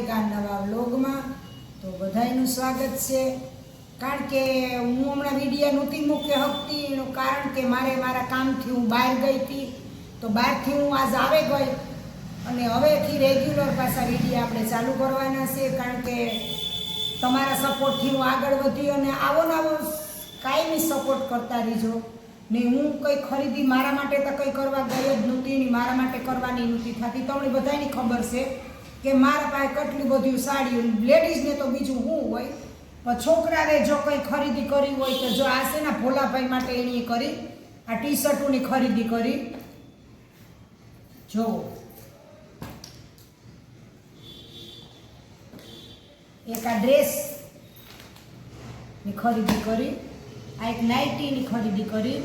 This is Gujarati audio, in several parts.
આપણી નવા વ્લોગમાં. તો બધાયનું સ્વાગત છે. કારણ કે હું હમણાં વીડિયો નહોતી મૂકી શકતી, એનું કારણ કે મારે મારા કામથી હું બહાર ગઈ હતી. તો બહારથી હું આજ આવે ગઈ. અને હવેથી રેગ્યુલર પાછા વીડિયો આપણે ચાલુ કરવાના છે. કારણ કે તમારા સપોર્ટથી હું આગળ વધી અને આવો ને આવો કાયમી સપોર્ટ કરતા રહીજો. ને હું કંઈ ખરીદી મારા માટે તો કંઈ કરવા ગઈ જ નહોતી ને મારા માટે કરવાની નહોતી થતી. તમને બધાની ખબર છે. કે મારા પાસે કેટલી બધી સાડીઓ લેડીઝને તો બીજું શું હોય. પણ છોકરાને જો કંઈ ખરીદી કરી હોય તો જો આ છે ને ભોલાભાઈ માટે એની કરી, આ ટી શર્ટોની ખરીદી કરી. જો. એક આ ડ્રેસની ખરીદી કરી, આ એક નાઇટીની ખરીદી કરી.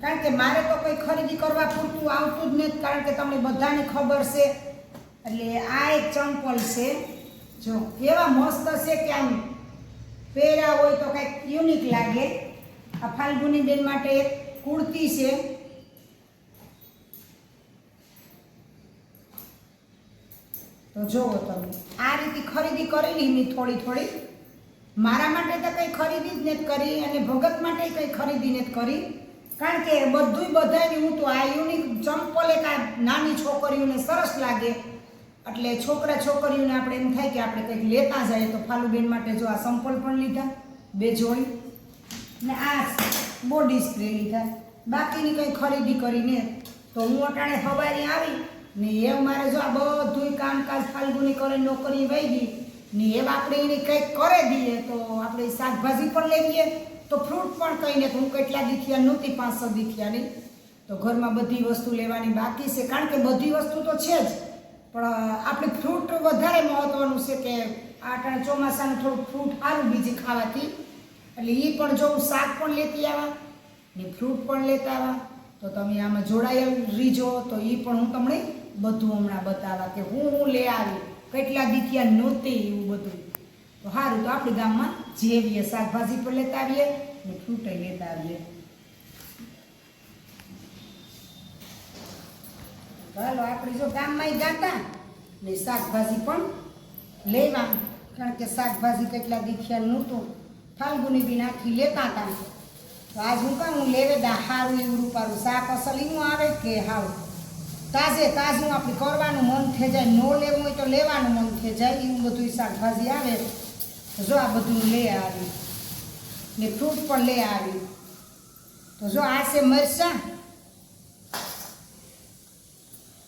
કારણ કે મારે તો કોઈ ખરીદી કરવા પૂરતું આવતું જ નથી, કારણ કે તમને બધાને ખબર છે એટલે આ એક ચંપલ છે. જો, કેવા મસ્ત છે કે આમ પહેર્યા હોય તો કંઈક યુનિક લાગે. આ ફાલ્ગુની બેન માટે એક કુર્તી છે. તો જોવો તમે, આ રીતે ખરીદી કરી લીધી થોડી થોડી. મારા માટે તો કંઈ ખરીદી જ નથી કરી અને ભગત માટે કંઈ ખરીદી નથી કરી. કારણ કે બધુંય બધાની હું તો આ યુનિક ચંપલ એક આ નાની છોકરીઓને સરસ લાગે. એટલે છોકરા છોકરીઓને આપણે એમ થાય કે આપણે કંઈક લેતા જઈએ તો ફાલુબેન માટે જો આ સંપલ પણ લીધા, બે જોડી ને આ બોડી સ્પ્રે લીધા. બાકીની કંઈ ખરીદી કરીને તો હું અટાણે સવારે આવી, ને એ મારે જો આ બધું કામકાજ ફાલ્ગુની કરે, નોકરી વહી ગઈ, ને એમ આપણે એને કંઈક કરે દઈએ તો આપણે શાકભાજી પણ લેવીએ તો ફ્રૂટ પણ કહીને હું કેટલા દીખ્યા નહોતી, પાંચસો દીથિયાની તો ઘરમાં બધી વસ્તુ લેવાની બાકી છે, કારણ કે બધી વસ્તુ તો છે જ. પણ આપણે ફ્રૂટ વધારે મહત્વનું છે કે આ ચોમાસાનું થોડું ફ્રૂટ સારું બીજી ખાવાથી. એટલે એ પણ જો હું શાક પણ લેતી આવા ને ફ્રૂટ પણ લેતા આવા, તો તમે આમાં જોડાયેલ રીજો, તો એ પણ હું તમને બધું હમણાં બતાવવા કે હું હું લે આવી, કેટલા દીથિયા નહોતી એવું બધું. તો સારું તો આપણે ગામમાં જેવીએ શાકભાજી પણ લેતા આવીએ ને ફ્રૂટ લેતા આવીએ. ચાલો આપણે જો ગામમાં ગાતા ને શાકભાજી પણ લેવા. કારણ કે શાકભાજી કેટલા દીખ્યા નહોતું. ફાલ્ગુની બી નાખી લેતા હતા તો આજ હું કાં હું લેવે દા સારું એવું રૂપારું શાક અસલ એનું આવે કે હાવ? તાજે તાજું આપણે કરવાનું મન થઈ જાય, ન લેવું હોય તો લેવાનું મન થઈ જાય એવું બધું શાકભાજી આવે. તો જો આ બધું લે આવી. ને ફ્રૂટ પણ લે આવી. તો જો આ છે મરચાં.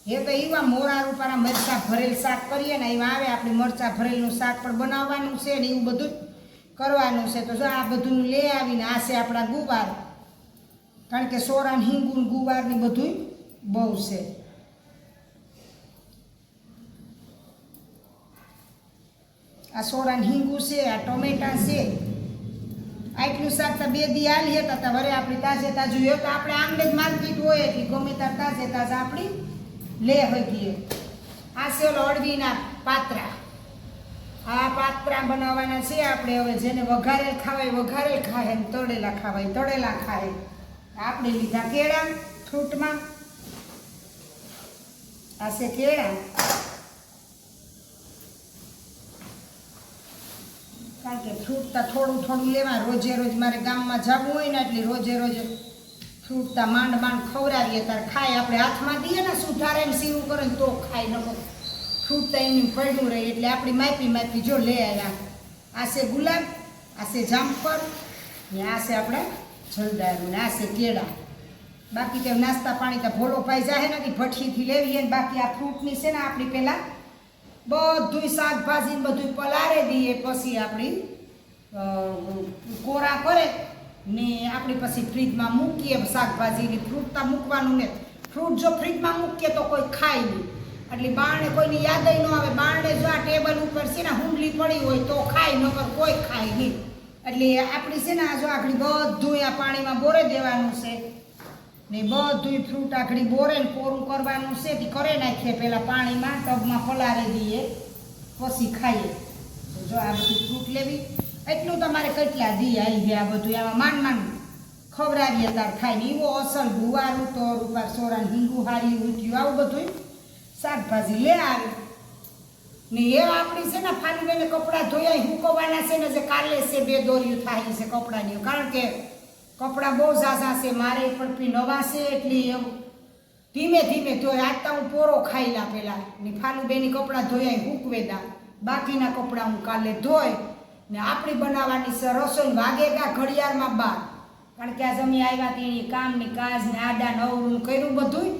એ તો એવા મોરા રૂપાના મરચાં ભરેલ શાક કરીએ ને એવા આવે આપણે મરચાં ભરેલનું શાક પણ બનાવવાનું છે ને એવું બધું કરવાનું છે. તો જો આ બધું લે આવીને આ છે આપણા ગુવાર. કારણ કે સોરાન ગુવાર ને બધું બહુ છે. આ સોરાન, હિંગુ છે, આ ટોમેટા છે. આટલું શાક તો બે દી આલી હતા વરે આપણી તાજે તાજું એ તો આપણે આંગણે જ માર્કેટ હોય એટલે ગમે ત્યાં તાજે તાજા આપણી લે હગીએ. આ છે ઓલો પાત્રા. આ પાત્રા બનાવવાના છે આપણે હવે, જેને વઘારેલ ખાવાય વઘારેલ ખાય ને તળેલા ખાવાય, તળેલા ખાય. આપણે લીધા કેળા ફ્રૂટમાં. આ છે કેળા. કારણ કે ફ્રૂટ તો થોડું થોડું લેવા રોજે રોજ મારે ગામમાં જવું હોય ને એટલે રોજે રોજ ફ્રૂટ માંડ માંડ ખવડાવીએ તાર ખાય આપણે હાથમાં દઈએ ને સુધારે એમ સીવું કરે ને તો ખાય નકો છૂટતા એમની પડ્યું રહે એટલે આપણી માપી માપી જો લે આવ્યા આ છે ગુલાબ, આ છે જામફળ, ને આ છે આપણે જલદારું ને આ છે કેળા. બાકી તે નાસ્તા પાણી તો ભોલો ભાઈ જાહે નથી ભઠ્ઠીથી લેવીએ ને બાકી આ ફ્રૂટની છે ને આપણી પહેલાં બધું શાકભાજી બધું પલારે દઈએ, પછી આપણી કોરા કરે. ને આપણી પછી ફ્રીજમાં મૂકીએ શાકભાજી ને ફ્રૂટ મૂકવાનું ને. ફ્રૂટ જો ફ્રીજમાં મૂકીએ તો કોઈ ખાય નહીં. એટલે બારણે કોઈની યાદ ન આવે, બારણે જો આ ટેબલ ઉપર છે ને હુંડલી પડી હોય તો ખાય, નકર કોઈ ખાય નહીં. એટલે આપણી છે ને આ જો આખડી બધું આ પાણીમાં બોરે દેવાનું છે. ને બધું ફ્રૂટ આખડી બોરે ને કોરું કરવાનું છે, તે કરે નાખીએ પહેલાં પાણીમાં, ટબમાં પલારી દઈએ, પછી ખાઈએ. જો આ બધું ફ્રૂટ લેવી. એટલું તમારે કેટલા દી આવી ગયા બધું એમાં માંડ માંડ ખવડાવીએ તાર ખાઈને. એવો અસલ ગુવાર ઉતર ઉપર સોરાન હિંગુ હારી ઉઠ્યું, આવું બધું શાકભાજી લે આવે. ને એ આપણી છે ને ફાલીને કપડાં ધોયા હુકવવાના છે ને જે કાલે છે બે દોર્યું થાય છે કપડાની. કારણ કે કપડાં બહુ ઝાઝા છે, મારે પણ પી નવા છે એટલી એમ. ધીમે ધીમે ધોય આજ તો હું પોરો ખાઈ લા પેલા. ને ફાલુબેની કપડાં ધોયા હુકવે દા. બાકીના કપડાં હું કાલે ધોય ને આપણી બનાવવાની છે રસોઈ વાગેગા ઘડિયાળમાં બાર. કારણ કે આ જમી આવ્યા તેની કામની કાજ ને આડા નવરું કર્યું બધું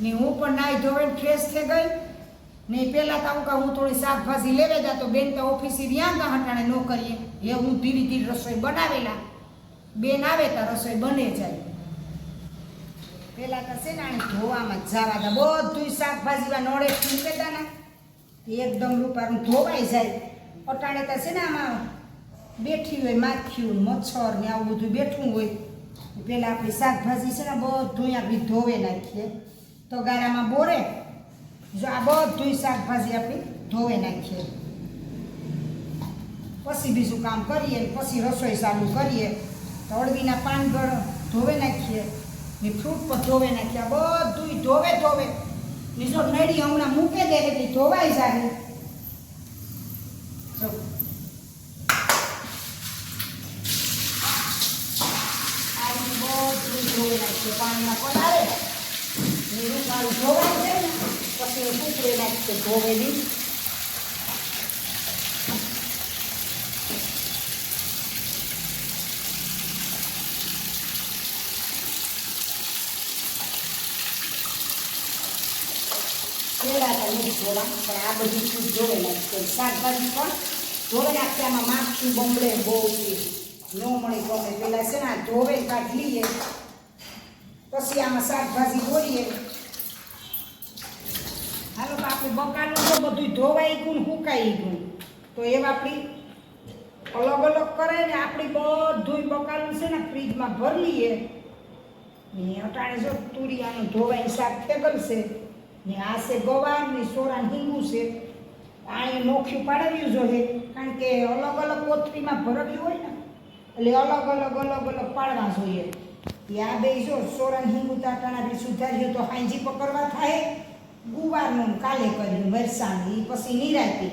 ને હું પણ નાઈ ધોઈને ફ્રેશ થઈ ગઈ. ને પેલા તો હું કહું હું થોડી શાકભાજી લેવે જા તો બેન તો ઓફિસે રહ્યા તા હટાણે ન કરીએ. એ હું ધીરે ધીરે રસોઈ બનાવેલા. બેન આવે તો રસોઈ બને જાય. પેલા તો છે ને આને ધોવામાં જવા તા બધું શાકભાજીમાં નોળે મૂકે તા ને. એકદમ રૂપારું ધોવાઈ જાય. અટાણે તો છે ને આમાં બેઠી હોય માખ્યું મચ્છર ને આવું બધું બેઠું હોય. પેલા આપણી શાકભાજી છે ને બધું આપણી ધોવે નાખીએ. તો ગારામાં બોરે. જો આ બધું શાકભાજી આપણી ધોવે નાખીએ. પછી બીજું કામ કરીએ, પછી રસોઈ ચાલુ કરીએ. તો અળવીના પાન ગળ ધોવે નાખીએ. ને ફ્રૂટ પર ધોવે નાખીએ. બધું ધોવે ધોવે. બીજો નડી હમણાં મૂકે દે એટલે ધોવાઈ જાય જો આ રીતે બધું ધોવે નાખીએ પાણીમાં પલાળે ને રૂપાળું ધોવાઈ જાય ને પછી એ નાખશે ધોવેલી પેલા તો નથી ધોવા પણ આ બધી ચીજ ધોવે નાખીએ શાકભાજી પણ નાખીએ આમાં માખી બમડે બહુ ન મળે ગમે પેલા છે ને આ ધોવે કાઢી લઈએ. પછી આમાં શાકભાજી ધોઈએ. હાલો તો આપણે બકાલું તો બધું ધોવાઈ ગયું સુકાઈ ગયું. તો એવા આપણી અલગ અલગ કરે ને આપણી બધું બકાલું છે ને ફ્રીજમાં ભરી લઈએ. ને અટાણે જો તુરિયાનું ધોવાઈ શાક ફેગલશે. ને આ છે ગવાર ને સોરા હિંગું છે. આણે નોખ્યું પાડવ્યું જોઈએ, કારણ કે અલગ અલગ કોથળીમાં ભરવ્યું હોય ને, એટલે અલગ અલગ અલગ અલગ પાડવા જોઈએ. આ બે જો સોરણ હિંગુ તાટાના બી સુધાર્યું તો હાંજી પકડવા થાય. ગુવારનું કાલે કર્યું વરસાદ એ પછી નિરાતી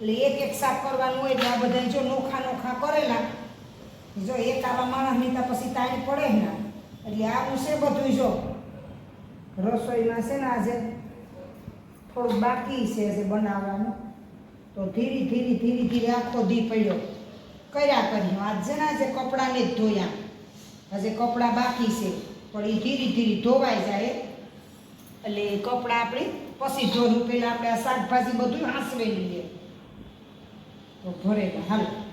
એટલે એક એક સાફ કરવાનું હોય એટલે આ બધા જો નોખા નોખા કરેલા. જો એક આવા માણસની નીતા પછી તાળી પડે ને, એટલે આવું છે બધું જો. રસોઈમાં છે ને આજે થોડુંક બાકી છે જે બનાવવાનું. તો ધીરે ધીરે ધીરે ધીરે આખો દી પડ્યો. કર્યા કર્યું. આજ છે જે કપડાને જ ધોયા. હજે કપડાં બાકી છે. પણ એ ધીરે ધીરે ધોવાઈ જાય. એટલે કપડાં આપણે પછી ધોરું પહેલાં આપણે આ શાકભાજી બધું હાંસવે લઈએ. તો ભરેલા હાલો.